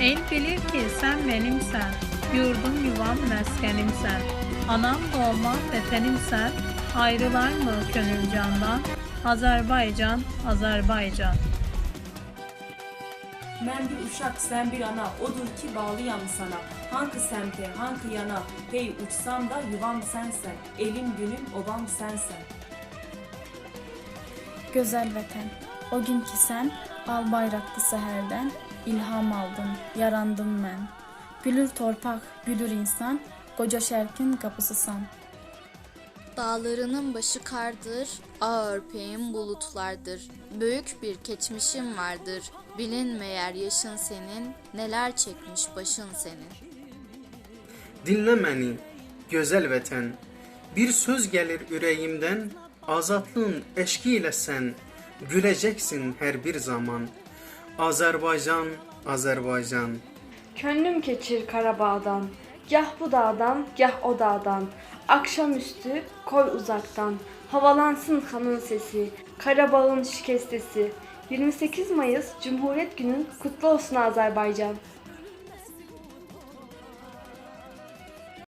El bilir ki sen benimsen, yurdum yuvam meskenimsen. Anam doğma vatanimsen, ayrılar mı gönül candan? Azerbaycan, Azerbaycan. Mən bir uşaq, sən bir ana, odur ki bağlıyam sana. Hangi semte, hangi yana, hey uçsam da yuvam sensen. Elim günüm, obam sensen. Gözəl vətən, o gün ki sən al bayraqlı səhərdən ilham aldın, yarandım mən. Gülür torpaq, gülür insan, qoca şərqin qapısısan. Dağlarının başı kardır, ağ örpeğin bulutlardır. Büyük bir geçmişin vardır. Bilinmeyer yaşın senin, neler çekmiş başın senin. Dinlə məni, gözəl vətən. Bir söz gəlir ürəyimdən, azadlığın eşqi ilə sən güləcəksin hər bir zaman. Azərbaycan, Azərbaycan. Könlüm keçir Karabağ'dan, gah bu dağdan, gah o dağdan. Akşamüstü koy uzaktan, havalansın hanın sesi, Karabağ'ın şikestesi. 28 Mayıs Cumhuriyet Günün kutlu olsun Azerbaycan.